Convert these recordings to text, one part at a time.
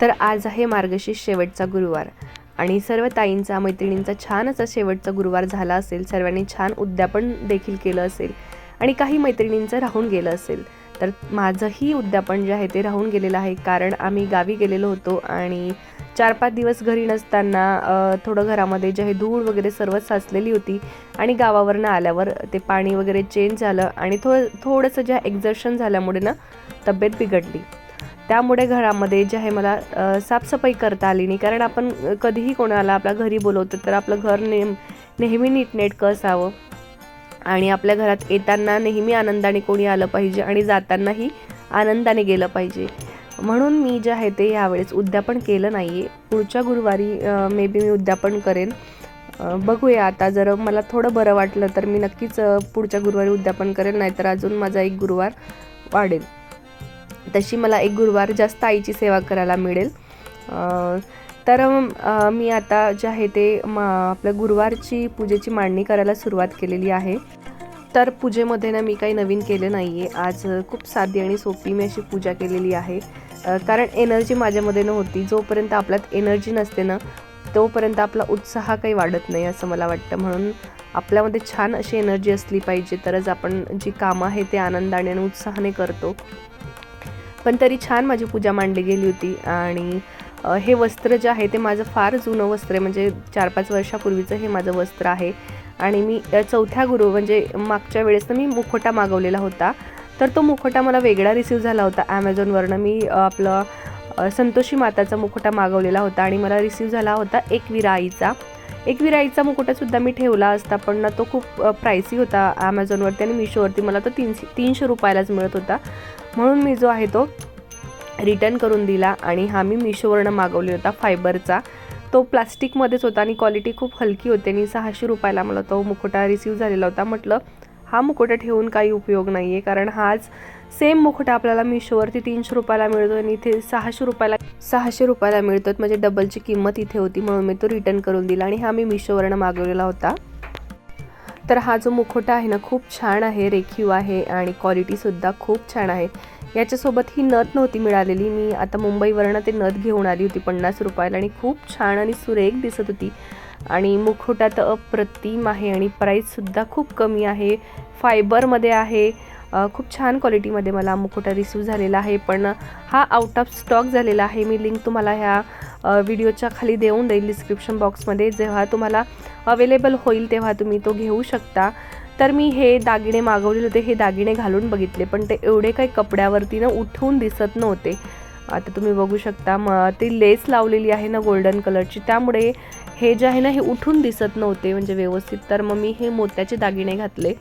तर आज आहे मार्गशीर्ष शेवटचा गुरुवार. आणि सर्व ताईंचा मैत्रिणींचा छान असा शेवटचा गुरुवार झाला असेल सर्वांनी छान उद्यापन देखील केलं असेल आणि काही मैत्रिणींचं राहून गेलं असेल. तर माझंही उद्यापन जे आहे ते राहून गेलेलं आहे कारण आम्ही गावी गेलेलो होतो आणि चार पाच दिवस घरी नसताना थोडं घरामध्ये जे आहे धूळ वगैरे सर्व साचलेली होती आणि गावावरनं आल्यावर ते पाणी वगैरे चेंज झालं आणि थो थोडंसं ज्या एक्झर्शन झाल्यामुळे ना तब्येत बिघडली. त्यामुळे घरामध्ये जे आहे मला साफसफाई करता आली नाही. कारण आपण कधीही कोणाला आपल्या घरी बोलवतो तर आपलं घर नेम नेहमी नीटनेटकं असावं आणि आपल्या घरात येताना नेहमी आनंदाने कोणी आलं पाहिजे आणि जातानाही आनंदाने गेलं पाहिजे. म्हणून मी जे आहे ते यावेळेस उद्यापन केलं नाही आहे पुढच्या गुरुवारी मे बी मी उद्यापन करेन. बघूया. आता जर मला थोडं बरं वाटलं तर मी नक्कीच पुढच्या गुरुवारी उद्यापन करेन नाहीतर अजून माझा एक गुरुवार वाढेल. तशी मला एक गुरुवार जास्त आईची सेवा करायला मिळेल. तर मी आता जे आहे ते म आपल्या गुरुवारची पूजेची मांडणी करायला सुरुवात केलेली आहे. तर पूजेमध्ये ना मी काही नवीन केलं नाही आहे आज खूप साधी आणि सोपी मी अशी पूजा केलेली आहे. कारण एनर्जी माझ्यामध्ये नव्हती. जोपर्यंत आपल्यात एनर्जी नसते ना तोपर्यंत आपला उत्साह काही वाढत नाही असं मला वाटतं. म्हणून आपल्यामध्ये छान अशी एनर्जी असली पाहिजे. तरच आपण जी कामं आहे ते आनंदाने आणि उत्साहाने करतो. पण तरी छान माझी पूजा मांडली गेली होती आणि हे वस्त्र जे आहे ते माझं फार जुनं वस्त्र आहे म्हणजे चार पाच वर्षापूर्वीचं हे माझं वस्त्र आहे. आणि मी चौथ्या गुरु म्हणजे मागच्या वेळेस तर मी मुखोटा मागवलेला होता. तर तो मुखोटा मला वेगळा रिसीव्ह झाला होता ॲमेझॉनवरनं मी आपलं संतोषी माताचा मुखोटा मागवलेला होता आणि मला रिसीव्ह झाला होता एकविरा आईचा एकविरा आईचा मुकुटासुद्धा मी ठेवला असता पण ना तो खूप प्रायसी होता ॲमेझॉनवरती आणि मिशोवरती मला तो तीनशे तीनशे रुपयालाच मिळत होता. म्हणून मी जो आहे तो रिटर्न करून दिला आणि हा मी मिशोवरनं मागवली होता फायबरचा तो प्लास्टिकमध्येच होता आणि क्वालिटी खूप हलकी होती आणि सहाशे रुपयाला मला तो मुखोटा रिसीव झालेला होता. म्हटलं हा मुखोटा ठेवून काही उपयोग नाही आहे कारण हाच सेम मुखोटा आपल्याला मिशोवरती तीनशे रुपयाला मिळतो आणि इथे सहाशे रुपयाला सहाशे रुपयाला मिळतो म्हणजे डबलची किंमत इथे होती म्हणून मी तो रिटर्न करून दिला आणि हा मी मिशोवरनं मागवलेला होता. तर हा जो मुखोटा आहे ना खूप छान आहे रेखीव आहे आणि क्वालिटीसुद्धा खूप छान आहे. याच्यासोबत ही नथ नव्हती मिळालेली. मी आता मुंबईवरनं ते नथ घेऊन आली होती पन्नास रुपयाला आणि खूप छान आणि सुरेख दिसत होती. आणि मुखोटा तर अप्रतिम आहे आणि प्राईससुद्धा खूप कमी आहे. फायबरमध्ये आहे. खूप छान क्वालिटीमध्ये मला मुखवटा रिसीव झालेला आहे. पण हा आउट ऑफ स्टॉक झालेला आहे. मी लिंक तुम्हाला ह्या व्हिडिओच्या खाली देऊन देईल डिस्क्रिप्शन बॉक्समध्ये जेव्हा तुम्हाला अवेलेबल होईल तेव्हा तुम्ही तो घेऊ शकता. तर मी हे दागिने मागवलेले होते. हे दागिने घालून बघितले. पण ते एवढे काही कपड्यावरती ना उठून दिसत नव्हते. आता तुम्ही बघू शकता मग ती लेस लावलेली आहे ना गोल्डन कलरची त्यामुळे हे जे आहे ना हे उठून दिसत नव्हते म्हणजे व्यवस्थित. तर मग मी हे मोत्याचे दागिने घातले.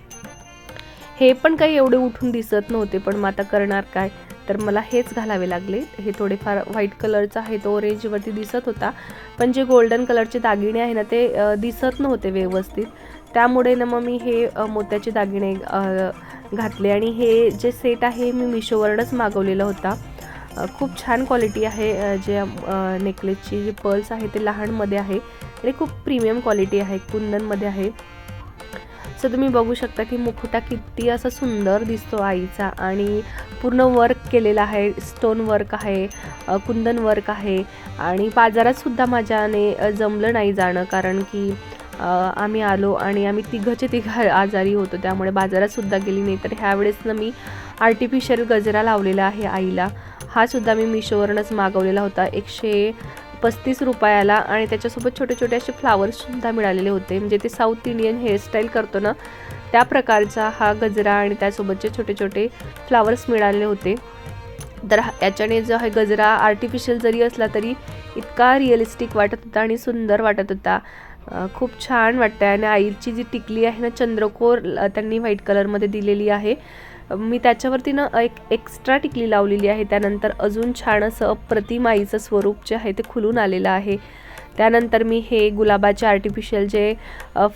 हे पण काही एवढे उठून दिसत नव्हते पण मग आता करणार काय? तर मला हेच घालावे लागले. हे थोडेफार व्हाईट कलरचा आहे तो ऑरेंजवरती दिसत होता. पण जे गोल्डन कलरचे दागिने आहे ना ते दिसत नव्हते व्यवस्थित. त्यामुळे ना मग मी हे मोत्याचे दागिने घातले. आणि हे जे सेट आहे मी मिशोवरनच मागवलेला होता. खूप छान क्वालिटी आहे जे नेकलेसची जे पर्ल्स आहे ते लहानमध्ये आहे आणि खूप प्रीमियम क्वालिटी आहे कुंदनमध्ये आहे. सो तुम्ही बघू शकता की मुखुटा किती असा सुंदर दिसतो आईचा आणि पूर्ण वर्क केलेला आहे स्टोन वर्क आहे कुंदन वर्क आहे आणि बाजारातसुद्धा माझ्याने जमलं नाही जाणं कारण की आम्ही आलो आणि आम्ही तिघंचे तिघं आजारी होतो त्यामुळे बाजारातसुद्धा गेली नाही. तर ह्यावेळेस ना मी आर्टिफिशियल गजरा लावलेला आहे आईला. हा सुद्धा मी मिशोवरूनच मागवलेला होता. एकशे पस्तीस रुपयाला आणि त्याच्यासोबत छोटे छोटे असे फ्लावर्ससुद्धा मिळालेले होते. म्हणजे ते साऊथ इंडियन हेअरस्टाईल करतो ना त्या प्रकारचा हा गजरा आणि त्यासोबतचे छोटे छोटे फ्लावर्स मिळालेले होते. तर याच्याने जो आहे गजरा आर्टिफिशियल जरी असला तरी इतका रिअलिस्टिक वाटत होता आणि सुंदर वाटत होता. खूप छान वाटतं आणि आईची जी टिकली आहे ना चंद्रकोर त्यांनी व्हाईट कलरमध्ये दिलेली आहे. मी त्याच्यावरती ना एक एक्स्ट्रा टिकली लावलेली आहे. त्यानंतर अजून छान असं अप्रतिम आईचं स्वरूप जे आहे ते खुलून आलेलं आहे. त्यानंतर मी हे गुलाबाचे आर्टिफिशियल जे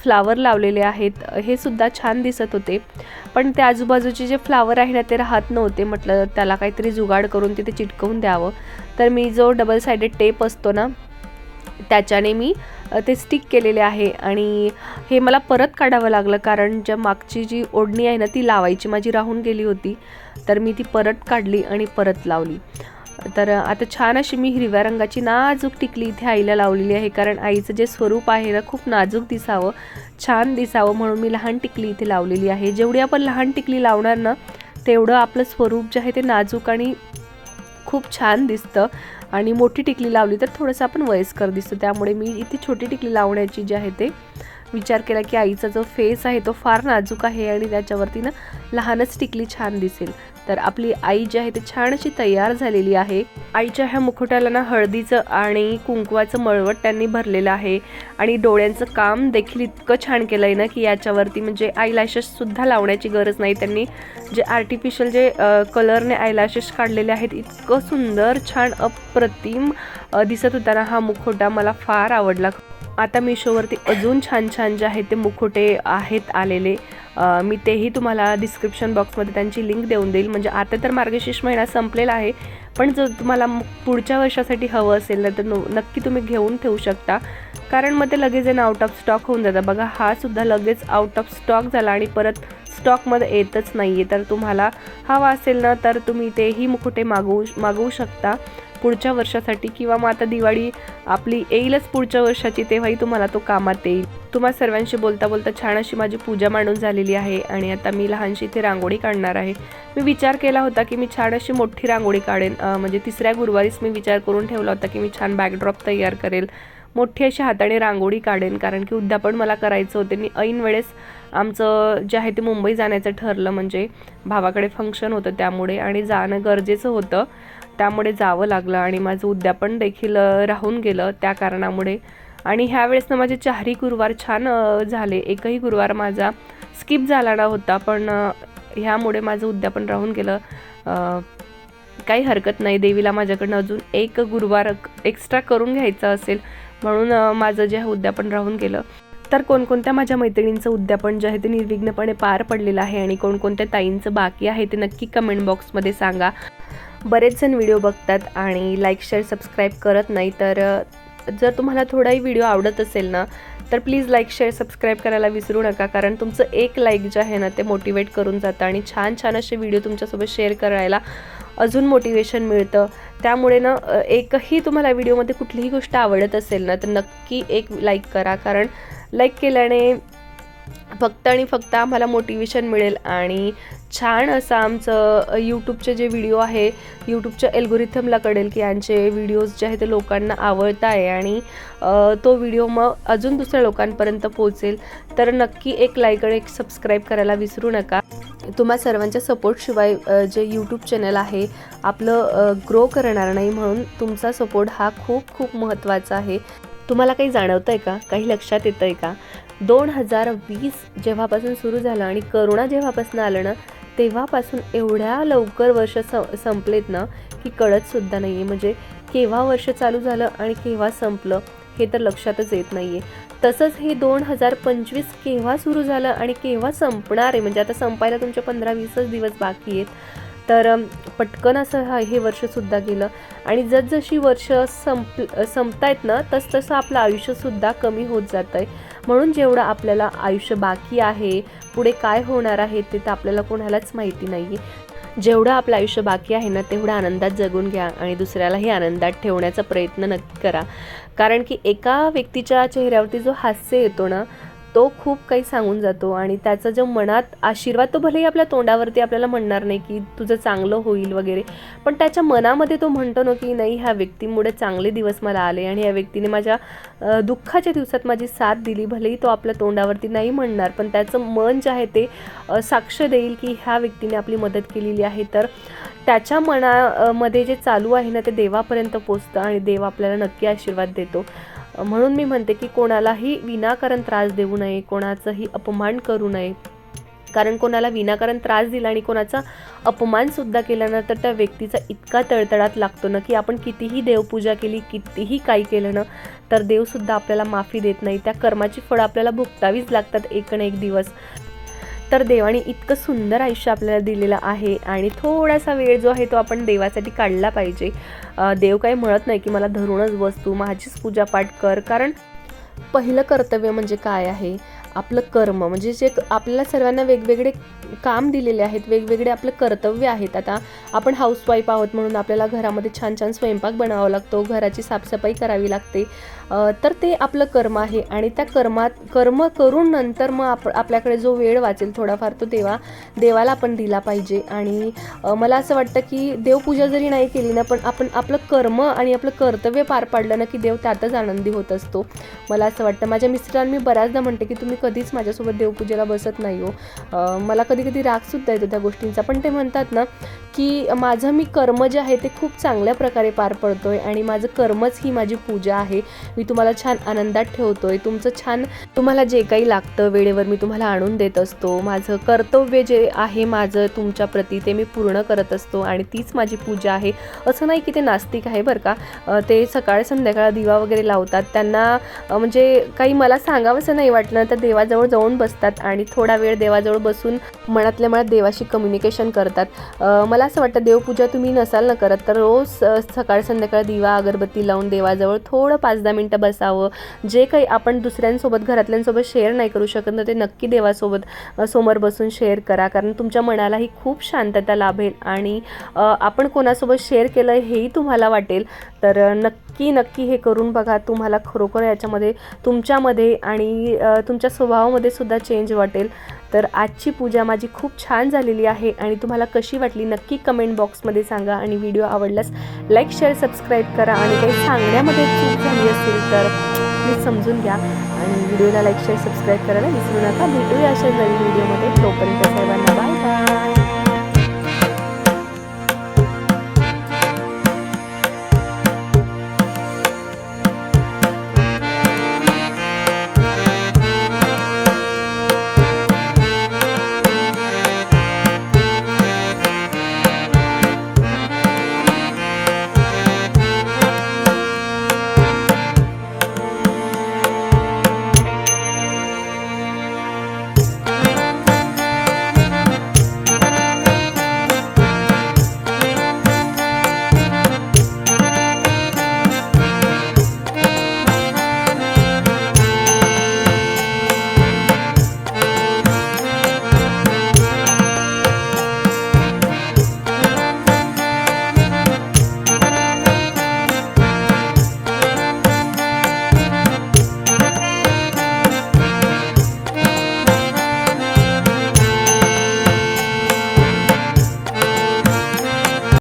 फ्लावर लावलेले आहेत हे सुद्धा छान दिसत होते. पण ते आजूबाजूचे जे फ्लावर आहे ना ते राहत नव्हते. म्हटलं त्याला काहीतरी जुगाड करून तिथे चिटकवून द्यावं. तर मी जो डबल सायडेड टेप असतो ना त्याच्याने मी ते स्टिक केलेले आहे. आणि हे मला परत काढावं लागलं कारण ज्या मागची जी ओढणी आहे ना ती लावायची माझी राहून गेली होती. तर मी ती परत काढली आणि परत लावली. तर आता छान अशी मी हिरव्या रंगाची नाजूक टिकली इथे आईला लावलेली आहे. कारण आईचं जे स्वरूप आहे ना खूप नाजूक दिसावं छान दिसावं म्हणून मी लहान टिकली इथे लावलेली आहे. जेवढी आपण लहान टिकली लावणार ना तेवढं आपलं स्वरूप जे आहे ते नाजूक आणि खूप छान दिसतं. आणि मोठी टिकली लावली तर थोडंसं आपण वयस्कर दिसतो. त्यामुळे मी इथे छोटी टिकली लावण्याची जी आहे ते विचार केला की आईचा जो फेस आहे तो फार नाजूक आहे आणि त्याच्यावरती ना लहानच टिकली छान दिसेल. तर आपली आई जी आहे ती छान अशी तयार झालेली आहे. आईच्या ह्या मुखोट्याला ना हळदीचं आणि कुंकवाचं मळवट त्यांनी भरलेलं आहे. आणि डोळ्यांचं काम देखील इतकं छान केलं आहे ना की याच्यावरती म्हणजे आयलॅशेससुद्धा लावण्याची गरज नाही. त्यांनी जे आर्टिफिशियल जे कलरने आयलॅशेस काढलेले आहेत इतकं सुंदर छान अप्रतिम दिसत होता ना हा मुखोटा मला फार आवडला. आता मिशोवरती अजून छान छान जे आहेत ते मुखोटे आहेत आलेले. मी तेही तुम्हाला डिस्क्रिप्शन बॉक्समध्ये त्यांची लिंक देऊन देईल. म्हणजे आता तर मार्गशीर्ष महिना संपलेला आहे पण जर तुम्हाला पुढच्या वर्षासाठी हवं असेल ना तर नक्की तुम्ही घेऊन ठेवू शकता. कारण मग ते लगेच येणं आउट ऑफ स्टॉक होऊन जातं. बघा हा सुद्धा लगेच आउट ऑफ स्टॉक झाला आणि परत स्टॉकमध्ये येतच नाही आहे तर तुम्हाला हवा असेल ना तर तुम्ही तेही मुकुटे मागवू मागवू शकता. पुढच्या वर्षासाठी किंवा मग आता दिवाळी आपली येईलच पुढच्या वर्षाची तेव्हाही तुम्हाला तो कामात येईल. तुम्हा सर्वांशी बोलता बोलता छान अशी माझी पूजा मांडून झालेली आहे आणि आता मी लहानशी इथे रांगोळी काढणार आहे. मी विचार केला होता की मी छान अशी मोठी रांगोळी काढेन. म्हणजे तिसऱ्या गुरुवारीच मी विचार करून ठेवला होता की मी छान बॅकड्रॉप तयार करेल. मोठी अशी हाताने रांगोळी काढेन कारण की उद्यापन मला करायचं होते. मी ऐन वेळेस आमचं जे आहे ते मुंबई जाण्याचं ठरलं म्हणजे भावाकडे फंक्शन होतं त्यामुळे आणि जाणं गरजेचं होतं. त्यामुळे जावं लागलं आणि माझं उद्यापन देखील राहून गेलं त्या कारणामुळे. आणि ह्यावेळेस ना माझे चारही गुरुवार छान झाले. एकही गुरुवार माझा स्किप झाला नव्हता पण ह्यामुळे माझं उद्यापन राहून गेलं. काही हरकत नाही. देवीला माझ्याकडनं अजून एक गुरुवार एक्स्ट्रा करून घ्यायचं असेल म्हणून माझं जे उद्यापन राहून गेलं. तर कोणकोणत्या माझ्या मैत्रिणींचं उद्यापन जे आहे ते निर्विघ्नपणे पार पडलेलं आहे आणि कोणकोणत्या ताईंचं बाकी आहे ते नक्की कमेंट बॉक्समध्ये सांगा. बरेच जण व्हिडिओ बघतात आणि लाईक शेअर सबस्क्राईब करत नाही तर जर तुम्हाला थोडाही व्हिडिओ आवडत असेल ना तर प्लीज लाईक शेअर सबस्क्राईब करायला विसरू नका कारण तुमचं एक लाईक जे आहे ना ते मोटिवेट करून जातं आणि छान छान असे व्हिडिओ तुमच्यासोबत शेअर करायला अजून मोटिवेशन मिळतं. त्यामुळे ना एकही तुम्हाला व्हिडिओमध्ये कुठलीही गोष्ट आवडत असेल ना तर नक्की एक लाईक करा कारण लाईक केल्याने फक्त आणि फक्त आम्हाला मोटिवेशन मिळेल. आणि छान असं आमचं यूट्यूबचे जे व्हिडिओ आहे यूट्यूबच्या एल्गोरिथमला कळेल की यांचे व्हिडिओज जे आहे ते लोकांना आवडत आहे. आणि तो व्हिडिओ मग अजून दुसऱ्या लोकांपर्यंत पोहोचेल. तर नक्की एक लाईक आणि एक सबस्क्राईब करायला विसरू नका. तुम्हा सर्वांच्या सपोर्टशिवाय जे यूट्यूब चॅनल आहे आपलं ग्रो करणार नाही म्हणून तुमचा सपोर्ट हा खूप खूप महत्त्वाचा आहे. तुम्हाला काही जाणवतं आहे का? काही लक्षात येतं आहे का? दोन हजार वीस जेव्हापासून सुरू झालं आणि करोना जेव्हापासून आलं ना तेव्हापासून एवढ्या लवकर वर्ष स संपलेत ना की कळतसुद्धा नाही आहे म्हणजे केव्हा वर्ष चालू झालं आणि केव्हा संपलं हे तर लक्षातच येत नाही आहे तसंच हे दोन हजार पंचवीस केव्हा सुरू झालं आणि केव्हा संपणार आहे? म्हणजे आता संपायला तुमचे पंधरा वीसच दिवस बाकी आहेत. तर पटकन असं हा हे वर्षसुद्धा गेलं. आणि जसजशी वर्ष संप संपतायत ना तसतसं आपलं आयुष्यसुद्धा कमी होत जातं आहे म्हणून जेवढं आपल्याला आयुष्य बाकी आहे पुढे काय होणार आहे ते तर आपल्याला कोणालाच माहिती नाही आहे जेवढं आपलं आयुष्य बाकी आहे ना तेवढं आनंदात जगून घ्या आणि दुसऱ्यालाही आनंदात ठेवण्याचा प्रयत्न नक्की करा. कारण की एका व्यक्तीच्या चेहऱ्यावरती जो हास्य येतो ना तो खूप काही सांगून जातो आणि त्याचा जो मनात आशीर्वाद तो भलेही आपल्या तोंडावरती आपल्याला म्हणणार नाही की तुझं चांगलं होईल वगैरे पण त्याच्या मनामध्ये तो म्हणतो ना की नाही ह्या व्यक्तीमुळे चांगले दिवस मला आले आणि या व्यक्तीने माझ्या दुःखाच्या दिवसात माझी साथ दिली भलेही तो आपल्या तोंडावरती नाही म्हणणार पण त्याचं मन जे आहे ते साक्ष देईल की ह्या व्यक्तीने आपली मदत केलेली आहे. तर त्याच्या मनामध्ये जे चालू आहे ना ते देवापर्यंत पोचतं आणि देव आपल्याला नक्की आशीर्वाद देतो. म्हणून मी म्हणते की कोणालाही विनाकारण त्रास देऊ नये कोणाचाही अपमान करू नये. कारण कोणाला विनाकारण त्रास दिला आणि कोणाचा अपमानसुद्धा केला ना तर त्या व्यक्तीचा इतका तळतळात लागतो ना की आपण कितीही देवपूजा केली कितीही काही केलं ना तर देवसुद्धा आपल्याला माफी देत नाही. त्या कर्माची फळं आपल्याला भुगतावीच लागतात एक ना एक दिवस. तर देवाने इतकं सुंदर आयुष्य आपल्याला दिलेलं आहे आणि थोडासा वेळ जो आहे तो आपण देवासाठी काढला पाहिजे. देव काही म्हणत नाही की मला धरूनच बस तू माझीच पूजापाठ कर. कारण पहिलं कर्तव्य म्हणजे काय आहे? आपलं कर्म म्हणजे जे आपल्याला सर्वांना वेगवेगळे काम दिलेले आहेत वेगवेगळे आपलं कर्तव्य आहेत. आता आपण हाऊसवाईफ आहोत म्हणून आपल्याला घरामध्ये छान छान स्वयंपाक बनावा लागतो घराची साफसफाई करावी लागते. तर ते आपलं कर्म आहे आणि त्या कर्मात कर्म करून नंतर मग आप आपल्याकडे जो वेळ वाचेल थोडाफार तो देवा देवाला आपण दिला पाहिजे. आणि मला असं वाटतं की देवपूजा जरी नाही केली ना पण आपण आपलं कर्म आणि आपलं कर्तव्य पार पाडलं ना की देव त्यातच आनंदी होत असतो. मला असं वाटतं. माझ्या मिस्टरांनी बऱ्याचदा म्हणते की तुम्ही कधीच माझ्यासोबत देवपूजेला बसत नाही हो. मला कधी कधी रागसुद्धा येतो त्या गोष्टींचा. पण ते म्हणतात ना की माझं मी कर्म जे आहे ते खूप चांगल्या प्रकारे पार पडतो आहे आणि माझं कर्मच ही माझी पूजा आहे. मी तुम्हाला छान आनंदात ठेवतो आहे तुमचं छान तुम्हाला जे काही लागतं वेळेवर मी तुम्हाला आणून देत असतो. माझं कर्तव्य जे आहे माझं तुमच्याप्रती ते मी पूर्ण करत असतो आणि तीच माझी पूजा आहे. असं नाही की ते नास्तिक आहे बरं का. ते सकाळ संध्याकाळ दिवा वगैरे लावतात. त्यांना म्हणजे काही मला सांगावंसं नाही वाटलं तर देवाजवळ जाऊन बसतात आणि थोडा वेळ देवाजवळ बसून मनातल्या मनात देवाशी कम्युनिकेशन करतात. मला मला असं वाटतं देवपूजा तुम्ही नसाल ना करत तर रोज सकाळ संध्याकाळ दिवा अगरबत्ती लावून देवाजवळ थोडं पाच दहा मिनटं बसावं. जे काही आपण दुसऱ्यांसोबत घरातल्यांसोबत शेअर नाही करू शकत ना ते नक्की देवासोबत समोर बसून शेअर करा. कारण तुमच्या मनालाही खूप शांतता लाभेल आणि आपण कोणासोबत शेअर केलं हेही तुम्हाला वाटेल. तर नक्की नक्की हे करून बघा. तुम्हाला खरोखर याच्यामध्ये तुमच्यामध्ये आणि तुमच्या स्वभावामध्ये सुद्धा चेंज वाटेल. तर आजची पूजा माझी खूप छान झालेली आहे आणि तुम्हाला कशी वाटली नक्की कमेंट बॉक्समध्ये सांगा आणि व्हिडिओ आवडल्यास लाईक शेअर सबस्क्राईब करा आणि काही सांगण्यामध्ये चूक झाली असेल तर प्लीज समजून घ्या. आणि व्हिडिओला लाईक शेअर सबस्क्राईब करायला विसरू नका. भेटूया अशा नवीन व्हिडिओमध्ये तोपर्यंत सर्वांना बाय बाय